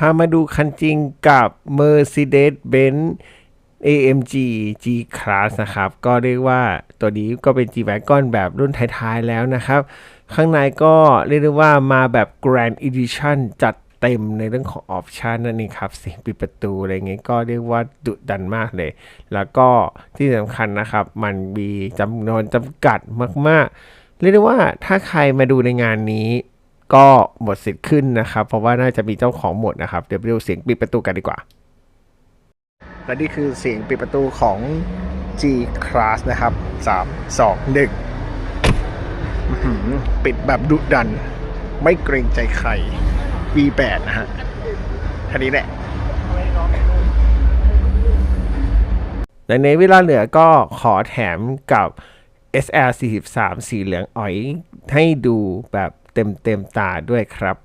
พามาดูคันจริงกับ Mercedes-Benz AMG G Class นะครับ ก็เรียกว่าตัวนี้ก็เป็น G Wagon แบบรุ่นท้ายๆแล้วนะครับ ข้างในก็เรียกได้ว่ามาแบบ Grand Edition จัดเต็มในเรื่องของออปชันนั่นเองครับสีปิดประตูอะไรเงี้ยก็เรียกว่าดุดันมากเลย แล้วก็ที่สำคัญนะครับ มันมีจำนวนจำกัดมากๆ เรียกได้ว่าถ้าใครมาดูในงานนี้ ก็หมดสิทธิ์ขึ้นนะครับ เพราะว่าน่าจะมีเจ้าของหมดนะครับ เดี๋ยวไปดูเสียงปิดประตูกันดีกว่า และนี่คือเสียงปิดประตูของ G Class นะครับ 3 2 1อื้อหือปิดแบบดุดัน ไม่เกรงใจใคร V8 นะฮะท่านี้แหละและในเวลาเหลือก็ขอแถมกับ SR 43 สีเหลืองอ๋อยให้ดูแบบ เต็มเต็มตาด้วยครับ